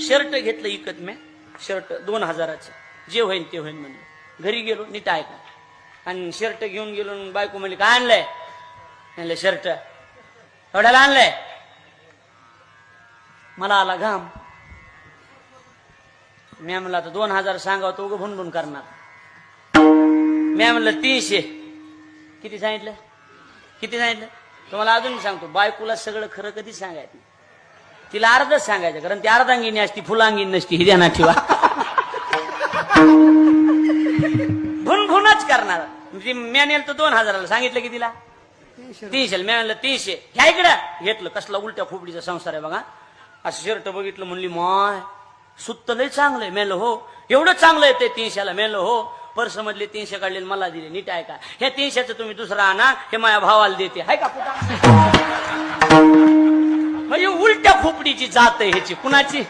Shirt घेतलं इकत मी shirt दोन हजाराचं. जे होईन ते होईन म्हणलं. घरी गेलो नीट ऐका. आणि शर्ट घेऊन गेलो बायको म्हणली काय आणलंय? म्हणलं शर्ट. एवढ्याला आणलंय? मला आला घाम. मी म्हणलं आता दोन हजार सांगावं तो उगं भुनभुन करणार. मी म्हणलं तीनशे. किती सांगितलं? किती सांगितलं? तुम्हाला अजून सांगतो बायकोला सगळं खरं कधी सांगायचं तिला अर्धच सांगायचं कारण ती अर्धांगिनी असती फुलांगिनी नसती ही ध्यानात ठेवा. भुनभुनच करणार. म्हणजे मॅनेल तर दोन हजाराला सांगितलं की तिला? तीनशे मॅनेल तीनशे. घ्या इकडं. घेतलं कसला उलट्या खोबडीचा संसार आहे बघा. असं शर्ट बघितलं म्हणली माय सुत्त लय चांगलंय. मेलं हो. एवढं चांगलं आहे ते तीनशेला मेलं हो. पर्स मधले तीनशे काढले मला दिले. नीट आहे का? हे तीनशेचं तुम्ही दुसरा आणा. हे माझ्या भावाला देते. हाय का पुटा? खोपडीची जात आहे ह्याची कुणाची